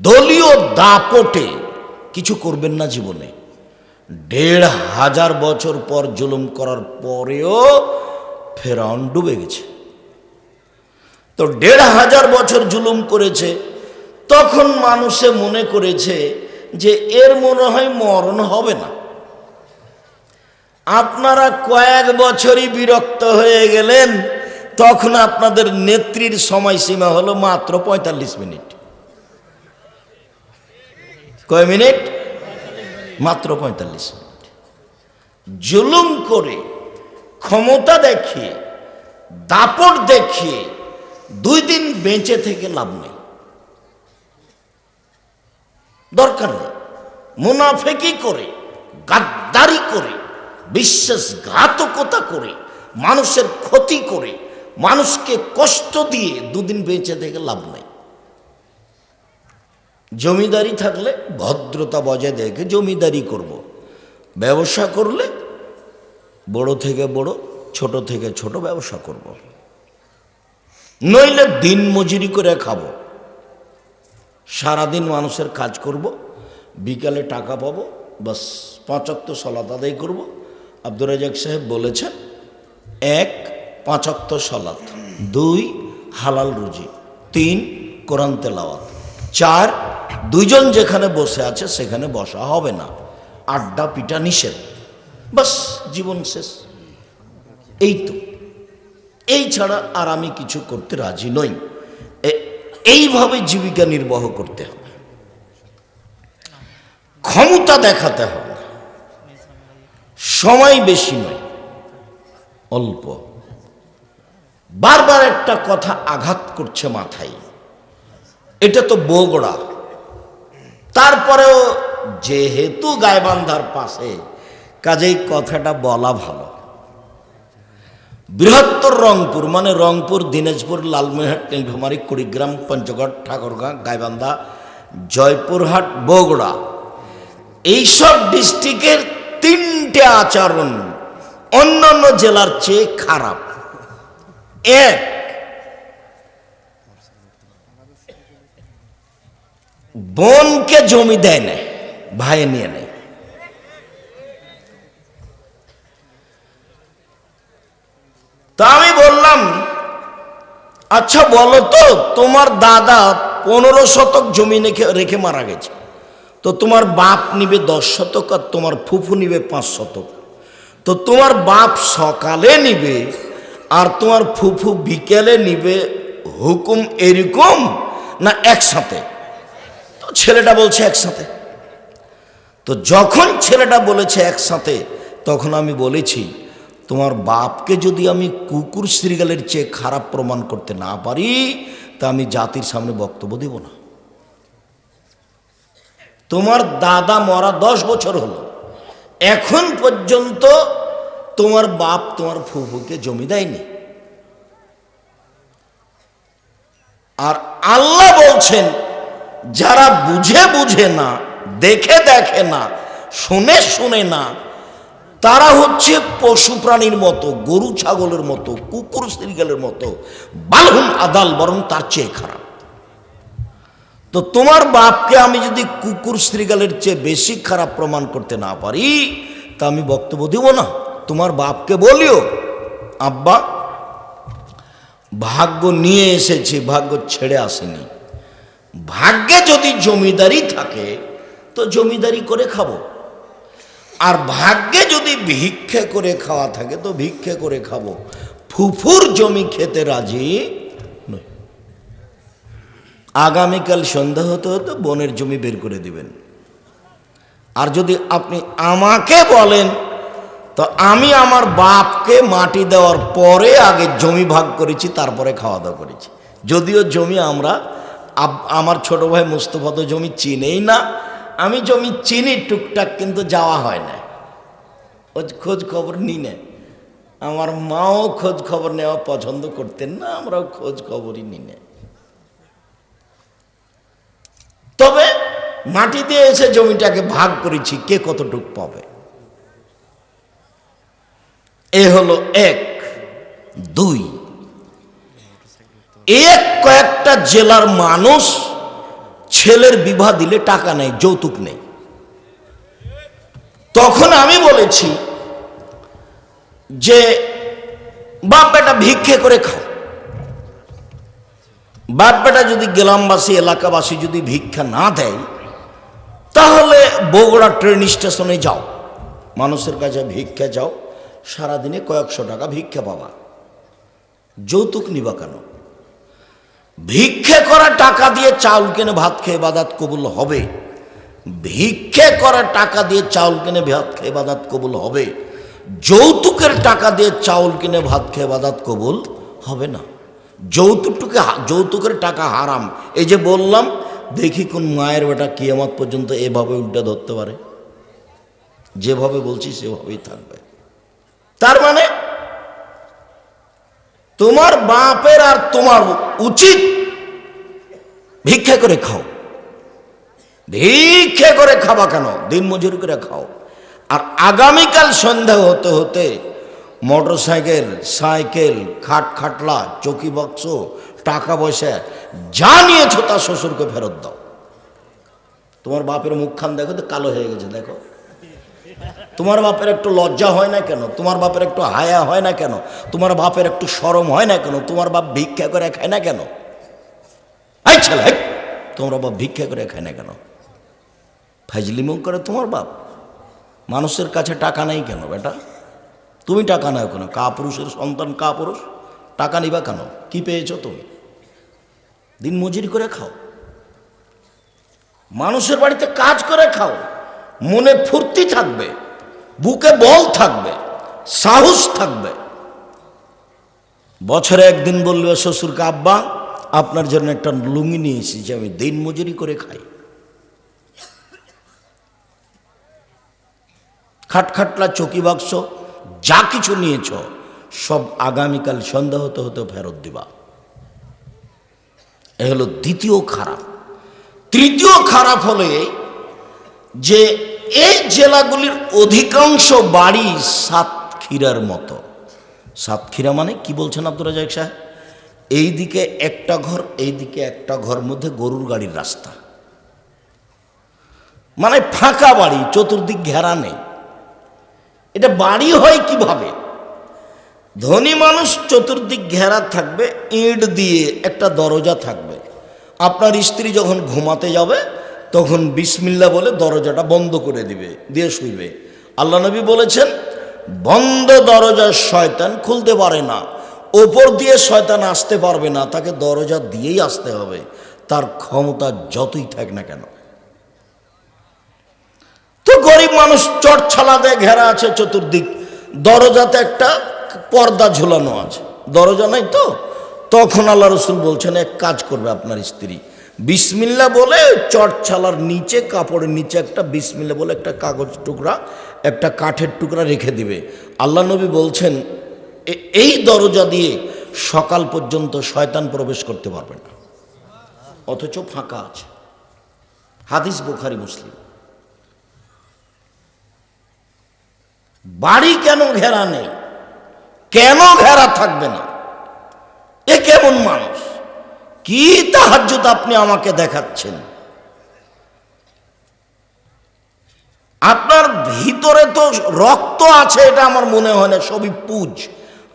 দলীয় দাপটে কিছু করবেন না জীবনে। দেড় হাজার বছর পর জুলুম করার পরেও ফেরাউন ডুবে গেছে। তো দেড় হাজার বছর জুলুম করেছে, তখন মানুষে মনে করেছে যে এর মনে হয় মরণ হবে না। আপনারা কয়েক বছরই বিরক্ত হয়ে গেলেন, তখন আপনাদের নেত্রীর সময়সীমা হলো মাত্র পঁয়তাল্লিশ মিনিট। কয় মিনিট? মাত্র পঁয়তাল্লিশ মিনিট। জুলুম করে, ক্ষমতা দেখিয়ে, দাপট দেখিয়ে, দুই দিন বেঁচে থেকে লাভ নেই। দরকার নেই। মুনাফেকি করে, গাদ্দারি করে, বিশ্বাসঘাতকতা করে, মানুষের ক্ষতি করে, মানুষকে কষ্ট দিয়ে দুদিন বেঁচে থেকে লাভ নেই। জমিদারি থাকলে ভদ্রতা বজায় দেখে জমিদারি করব। ব্যবসা করলে বড় থেকে বড়, ছোট থেকে ছোট ব্যবসা করব। নইলে দিন মজুরি করে খাব সারাদিন মানুষের কাজ করব, বিকালে টাকা পাবো, বাস পাঁচাত্তর সলাত আদায় করব আব্দুর রাজাক সাহেব বলেছেন, এক পাঁচাত্তর সলাত দুই হালাল রুজি, তিন কোরআন তেলাওয়াত, চার দুইজন যেখানে বসে আছে, সেখানে বসা হবে না। আড্ডা পিটা নিষেধ। বাস, জীবন শেষ। এই তো। এই ছাড়া আর আমি কিছু করতে রাজি নই। এইভাবে জীবিকা নির্বাহ করতে হবে। ক্ষমতা দেখাতে হবে। সময় বেশি নয়, অল্প। বারবার একটা কথা আঘাত করছে মাথায়। এটা তো বগড়া। তারপরেও যেহেতু গায়বান্ধার পাশে, কাজেই কথাটা বলা ভালো। বৃহত্তর রংপুর মানে রংপুর, দিনাজপুর, লালমনিরহাট, নীলফামারী, কুড়িগ্রাম, পঞ্চগড়, ঠাকুরগাঁ, গাইবান্ধা, জয়পুরহাট, বগুড়া, এইসব ডিস্ট্রিক্টের তিনটে আচরণ অন্যান্য জেলার চেয়ে খারাপ। এক বোনকে জমি দেয় না ভাই নিয়ে নেয়। তা আমি বললাম আচ্ছা বলো তো, তোমার দাদা পনেরো শতক জমি রেখে রেখে মারা গেছে। তো তোমার বাপ নিবে দশ শতক আর তোমার ফুফু নিবে পাঁচ শতক। তো তোমার বাপ সকালে নিবে আর তোমার ফুফু বিকেলে নিবে হুকুম এরকম না একসাথে? ছেলেটা বলছে একসাথে। তো যখন ছেলেটা বলেছে একসাথে, তখন আমি বলেছি, তোমার বাপকে যদি আমি কুকুর শ্রীগালের চেয়ে খারাপ প্রমাণ করতে না পারি, তা আমি জাতির সামনে বক্তব্য দেব না। তোমার দাদা মরা দশ বছর হলো। এখন পর্যন্ত তোমার বাপ তোমার ফুফুকে জমি দেয়নি। আর আল্লাহ বলছেন যারা বুঝে বুঝে না, দেখে দেখে না, শুনে শুনে না, তারা হচ্ছে পশু প্রাণীর মতো, গরু ছাগলের মতো, কুকুর শ্রীগালের মতো, বালহুম আদাল বরং তার চেয়ে খারাপ। তো তোমার বাপকে আমি যদি কুকুর শ্রীগালের চেয়ে বেশি খারাপ প্রমাণ করতে না পারি, তা আমি বক্তব্য দিব না। তোমার বাপকে বলিও, আব্বা, ভাগ্য নিয়ে এসেছি, ভাগ্য ছেড়ে আসেনি। ভাগ্যে যদি জমিদারি থাকে, তো জমিদারি করে খাব। আর ভাগ্যে যদি ভিক্ষে করে খাওয়া থাকে, তো ভিক্ষে করে খাব। ফুফুর জমি খেতে রাজি আগামীকাল সন্ধ্যা হতে হতে বনের জমি বের করে দিবেন। আর যদি আপনি আমাকে বলেন, তো আমি আমার বাপকে মাটি দেওয়ার পরে আগে জমি ভাগ করেছি, তারপরে খাওয়া দাওয়া করেছি। যদিও জমি আমরা আমার ছোট ভাই মুস্তফা তো জমি চিনেই না। আমি জমি চিনি টুকটাক, কিন্তু যাওয়া হয় না। ও খোঁজ খবর নি না। আমার মাও খোঁজ খবর নেওয়া পছন্দ করতেন না, আমরাও খোঁজ খবরই নি না। তবে মাটিতে এসে জমিটাকে ভাগ করেছি, কে কতটুক পাবে? এ হলো এক, দুই। এক কয়েকটা জেলার মানুষ ছেলের বিবাহ দিলে টাকা নেই, যৌতুক নেই। তখন আমি বলেছি যে, বাপ বেটা ভিক্ষে করে খাও। বাপ বেটা যদি গ্রামবাসী, এলাকাবাসী যদি ভিক্ষা না দেয়, তাহলে বগুড়া ট্রেন স্টেশনে যাও। মানুষের কাছে ভিক্ষা যাও, সারাদিনে কয়েকশো টাকা ভিক্ষা পাবা। যৌতুক নিবা কেন? ভিক্ষে করা টাকা দিয়ে চাউল কিনে ভাত খেয়ে বাদাত কবুল হবে। ভিক্ষে করা টাকা দিয়ে চাউল কিনে ভাত খেয়ে বাদাত কবুল হবে। যৌতুকের টাকা দিয়ে চাউল কিনে ভাত খেয়ে বাদাত কবুল হবে না। যৌতুকটুকে যৌতুকের টাকা হারাম। এই যে বললাম, দেখি কোন মায়ের বেটা কিয়ামত পর্যন্ত এভাবে উল্টা ধরতে পারে। যেভাবে বলছি সেভাবেই থাকবে। তার মানে তোমার বাপের আর তোমার উচিত ভিক্ষা করে খাও। ভিক্ষে করে খাবা কেন? দিন মজুরি করে খাও। আর আগামীকাল সন্ধ্যা হতে হতে মোটর সাইকেল সাইকেল, খাট খাটলা, চকি বাক্স, টাকা পয়সা যা নিয়েছো তা শ্বশুরকে ফেরত দাও। তোমার বাপের মুখখান দেখো তো কালো হয়ে গেছে, দেখো। তোমার বাপের একটু লজ্জা হয় না কেন? তোমার বাপের একটু হায়া হয় না কেন? তোমার বাপের একটু সরম হয় না কেন? তোমার বাপ ভিক্ষা করে খায় না কেন? তোমার বাপ ভিক্ষা করে খায় না কেন? ফাইজলিমও করে তোমার বাপ। মানুষের কাছে টাকা নেই কেন বেটা? তুমি টাকা নাও কেন? কা পুরুষের সন্তান কা পুরুষ টাকা নিবা কেন? কি পেয়েছ তুমি? দিন মজুরি করে খাও। মানুষের বাড়িতে কাজ করে খাও। মনে ফুর্তি থাকবে। বুকে বল থাকবে, সাহস থাকবে। বছরে একদিন বলবে শ্বশুরকে, আব্বা, আপনার জন্য একটা লুঙ্গি নিয়ে এসেছি, আমি দিন মজুরি করে খাই। খাটখাটলা চকি বাক্স, যা কিছু নিয়েছ, সব আগামীকাল সন্ধ্যা হতে হতে ফেরত দিবা। এ হলো দ্বিতীয় খারাপ। তৃতীয় খারাপ হলে যে এই জেলাগুলির অধিকাংশ বাড়ি সাতক্ষীরার মতো। সাতক্ষীরা মানে কি বলছেন আব্দুর রাজাক সাহেব? এই দিকে একটা ঘর এই দিকে একটা ঘর মধ্যে গরুর গাড়ির রাস্তা। মানে ফাঁকা বাড়ি, চতুর্দিক ঘেরা নেই। এটা বাড়ি হয় কীভাবে? ধনী মানুষ চতুর্দিক ঘেরা থাকবে, ইট দিয়ে একটা দরজা থাকবে। আপনার স্ত্রী যখন ঘুমাতে যাবে তখন বিসমিল্লা বলে দরজাটা বন্ধ করে দিবে, দিয়ে শুইবে। আল্লাহ নবী বলেছেন, বন্ধ দরজার শয়তান খুলতে পারে না, ওপর দিয়ে শয়তান আসতে পারবে না, তাকে দরজা দিয়েই আসতে হবে, তার ক্ষমতা যতই থাক না কেন। তো গরিব মানুষ চট ছালাতে ঘেরা আছে চতুর্দিক, দরজাতে একটা পর্দা ঝুলানো আছে, দরজা নাই তো? তখন আল্লাহ রসুল বলছেন, এক কাজ করবে আপনার স্ত্রী বিসমিল্লা বলে চট ছালার নিচে, কাপড়ের নিচে একটা বিসমিল্লা বলে একটা কাগজ টুকরা, একটা কাঠের টুকরা রেখে দিবে। আল্লাহ নবী বলছেন এই দরজা দিয়ে সকাল পর্যন্ত শয়তান প্রবেশ করতে পারবে না। অথচ ফাঁকা আছে। হাদিস বুখারি, মুসলিম। বাড়ি কেন ঘেরা নেই? কেন ঘেরা থাকবে না এ কেমন মানুষ কি তাহাজ্জুদ আপনি আমাকে দেখাচ্ছেন? আপনার ভিতরে তো রক্ত আছে, এটা আমার মনে হয় না, সবই পুজ।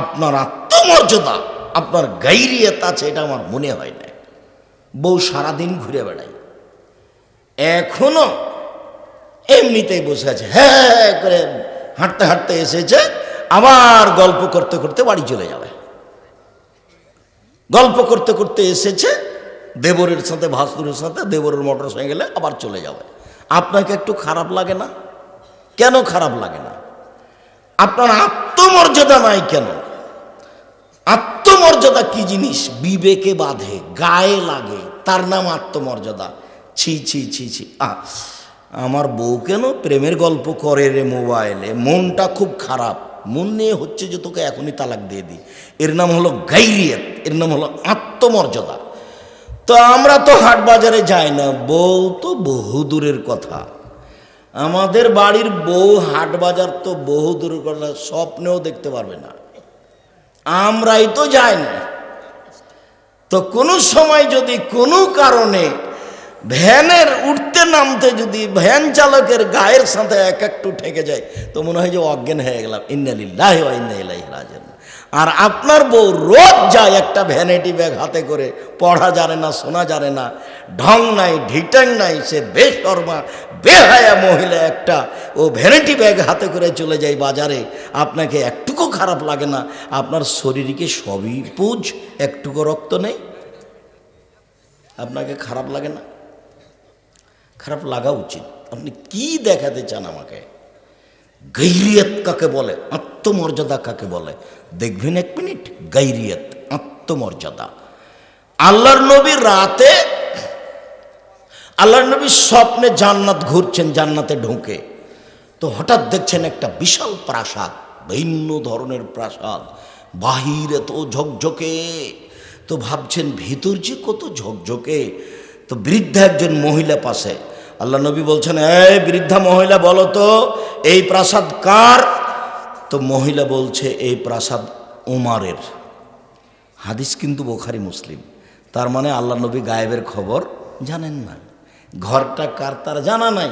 আপনার আত্মমর্যাদা, আপনার গাইরিয়ত আছে, এটা আমার মনে হয় না। বউ সারাদিন ঘুরে বেড়াই এখনও এমনিতেই বসে আছে হ্যাঁ করে হাঁটতে হাঁটতে এসেছে, আবার গল্প করতে করতে বাড়ি চলে যাবে। গল্প করতে করতে এসেছে দেবরের সাথে ভাসুরের সাথে দেবরের মোটর সাইকেলে আবার চলে যাবে। আপনাকে একটু খারাপ লাগে না? কেন খারাপ লাগে না? আপনার আত্মমর্যাদা নাই কেন? আত্মমর্যাদা কি জিনিস? বিবেকে বাঁধে গায়ে লাগে তার নাম আত্মমর্যাদা। ছি ছি ছি ছি। আহ, আমার বউ কেন প্রেমের গল্প করে রে মোবাইলে? মনটা খুব খারাপ। মন নিয়ে হচ্ছে যে তোকে এখনই তালাক দিয়ে দিই। এর নাম হলো গাইরিয়ত, এর নাম হলো আত্মমর্যাদা। তো আমরা তো হাট বাজারে যাই না, বউ তো বহু দূরের কথা। আমাদের বাড়ির বউ হাট বাজার তো বহু দূরের কথা, স্বপ্নেও দেখতে পারবে না। আমরাই তো যাই না। তো কোনো সময় যদি কোনো কারণে ভ্যানের উঠতে নামতে যদি ভ্যান চালকের গায়ের সাথে এক একটু ঠেকে যায়, তো মনে হয় যে অজ্ঞান হয়ে গেলাম। ইন্নালিল্লাহ ইন্নাইলাই রাজেন আর আপনার বউ রোজ যায় একটা ভ্যানিটি ব্যাগ হাতে করে, পড়া জানে না, শোনা জানে না, ঢং নাই, ঢিটাং নাই, সে বেশর্মা, বেহায়া মহিলা একটা, ও ভ্যানিটি ব্যাগ হাতে করে চলে যায় বাজারে। আপনাকে একটুকু খারাপ লাগে না, আপনার শরীরকে সবই পুজ, একটুকু রক্ত নেই? আপনাকে খারাপ লাগে না? খারাপ লাগা উচিত। আপনি কি দেখাতে চান আমাকে? গৈরিয়ত কাকে বলে? আত্মমর্যাদা কাকে বলে? দেখবেন এক মিনিট গৈরিয়ত আত্মমর্যাদা। আল্লাহর নবী রাতে, আল্লাহর নবী স্বপ্নে জান্নাত ঘুরছেন, জান্নাতে ঢুকে। তো হঠাৎ দেখছেন একটা বিশাল প্রাসাদ, ভিন্ন ধরনের প্রাসাদ। বাহিরে তো ঝকঝকে। তো ভাবছেন, ভিতর যে কত ঝকঝকে। তো বৃদ্ধা একজন মহিলা পাশে। আল্লাহ নবী বলছেন, এই বৃদ্ধা মহিলা, বলো তো, এই প্রাসাদ কার? তো মহিলা বলছে, এই প্রাসাদ উমারের। হাদিস কিন্তু বোখারি মুসলিম। তার মানে আল্লাহ নবী গায়েবের খবর জানেন না। ঘরটা কার তার জানা নাই।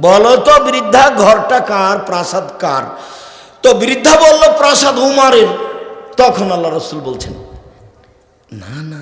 বলো তো, বৃদ্ধা, ঘরটা কার, প্রাসাদ কার? তো বৃদ্ধা বলল, প্রাসাদ উমারের। তখন আল্লাহ রসুল বলছেন, না না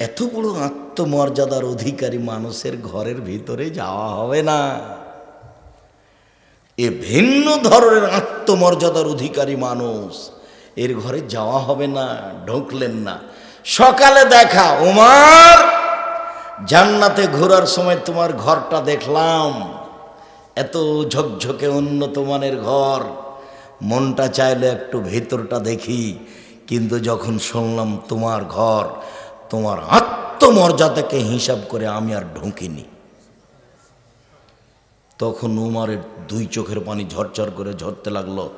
এত বড় আত্মমর্যাদার অধিকারী মানুষের ঘরের ভিতরে যাওয়া হবে না। এ ভিন্ন ধরনের আত্মমর্যাদার অধিকারী মানুষ এর ঘরে যাওয়া হবে না, ঢুকলেন না। সকালে দেখা উমার জান্নাতে ঘোরার সময় তোমার ঘরটা দেখলাম। এত ঝকঝকে উন্নত মানের ঘর। মনটা চাইলে একটু ভেতরটা দেখি। কিন্তু যখন শুনলাম তোমার ঘর তোমার আত্মমর্যাদাকে হিসাব করে আমি আর ঢুকিনি। তখন উমারের দুই চোখের পানি ঝরঝর করে ঝরতে লাগল।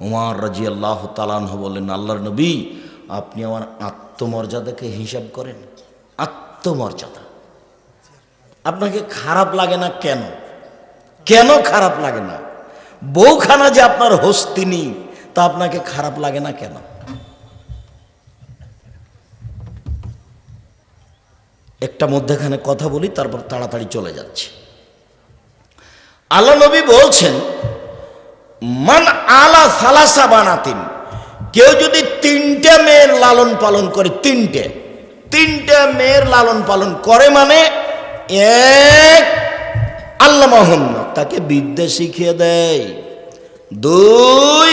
উমার রাজি আল্লাহ তালানহ বললেন, আল্লাহর নবী, আপনি আমার আত্মমর্যাদাকে হিসাব করেন আত্মমর্যাদা। আপনাকে খারাপ লাগে না কেন? কেন খারাপ লাগে না? বউখানা যে আপনার হস্তিনী, তা আপনাকে খারাপ লাগে না কেন? একটা মধ্যেখানে কথা বলি, তারপর তাড়াতাড়ি চলে যাচ্ছে। আল্লাহ নবী বলছেন, মান আলা সালাসা বানাতিন। কেউ যদি তিনটে মেয়ের লালন পালন করে, তিনটে তিনটে মেয়ের লালন পালন করে মানে এক আল্লাহ মহম্মদ, তাকে বিদ্যা শিখিয়ে দেয়। দুই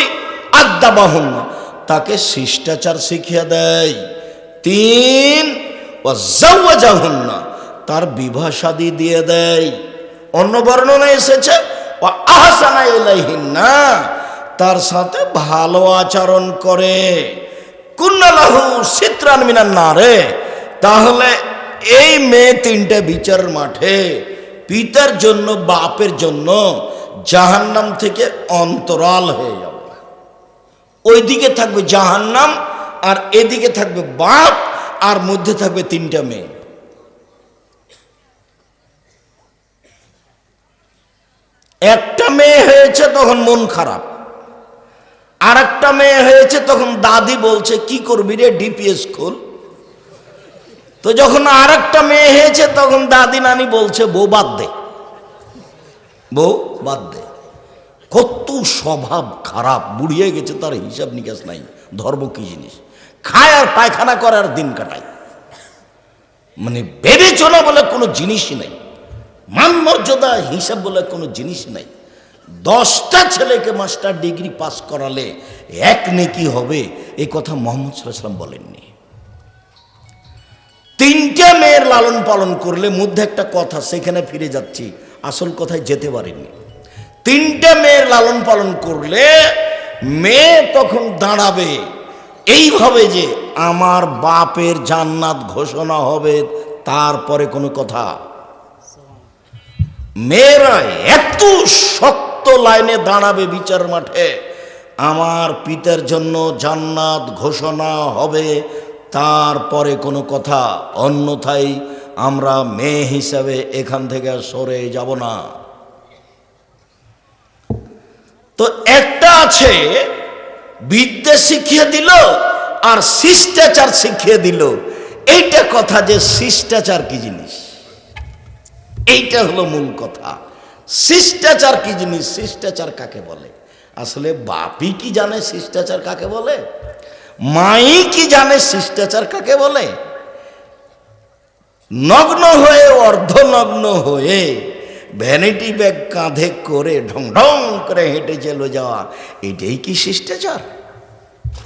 আদ্যা মহম্মদ, তাকে শিষ্টাচার শিখিয়ে দেয়। তিন তার বিবাহ শাদী দিয়ে দেয়। অন্য বর্ণনা এসেছে ও আহসানা তার সাথে ভালো আচরণ করে। কুন্নালাহু সিত্রান মিনান নারে। তাহলে এই মেয়ে তিনটে বিচারের মাঠে। পিতার জন্য, বাপের জন্য জাহান্নাম থেকে অন্তরাল হয়ে যাবে। ওইদিকে থাকবে জাহান্নাম আর এদিকে থাকবে বাপ। আর মধ্যে থাকবে তিনটা মেয়ে। একটা মেয়ে হয়েছে তখন মন খারাপ। আর একটা মেয়ে হয়েছে তখন দাদি বলছে, কি করবি রে ডিপিএস খোল তো যখন আর একটা মেয়ে হয়েছে তখন দাদি নানি বলছে, বউ বাদ দে। বউ বাদ দে। কত স্বভাব খারাপ, বুড়িয়ে গেছে, তার হিসাব নিকাশ নাই। ধর্ম কি জিনিস? খায় আর পায়খানা করে আর দিন কাটায়। মানে বিবেচনা বলে কোনো জিনিসই নাই। মান মর্যাদা হিসাব বলে কোনো জিনিস নাই। দশটা ছেলেকে মাস্টার ডিগ্রি পাস করালে এক নেকি হবে এই কথা মোহাম্মদ সাল্লাম বলেননি। তিনটে মেয়ের লালন পালন করলে মধ্যে একটা কথা, সেখানে ফিরে যাচ্ছি, আসল কথায় যেতে পারেননি তিনটে মেয়ের লালন পালন করলে মেয়ে তখন দাঁড়াবে এইভাবে যে আমার বাপের জান্নাত ঘোষণা হবে তারপরে কোনো কথা। মেয়েরা এত শক্ত লাইনে দাঁড়াবে বিচার মাঠে। আমার পিতার জন্য জান্নাত ঘোষণা হবে তারপরে কোনো কথা। অন্যথায় আমরা মেয়ে হিসাবে এখান থেকে সরে যাব না। তো একটা আছে বিদ্যা শিখিয়ে দিল আর শিষ্টাচার শিখিয়ে দিল। এইটা কথা যে শিষ্টাচার কি জিনিস? এইটা হলো মূল কথা। শিষ্টাচার কি জিনিস? শিষ্টাচার কাকে বলে? আসলে বাপি কি জানে শিষ্টাচার কাকে বলে? মাই কি জানে শিষ্টাচার কাকে বলে? নগ্ন হয়ে অর্ধনগ্ন হয়ে ভ্যানিটি ব্যাগ কাঁধে করে ঢং ঢং করে হেঁটে চলে যাওয়া এটাই কি শিষ্টাচার?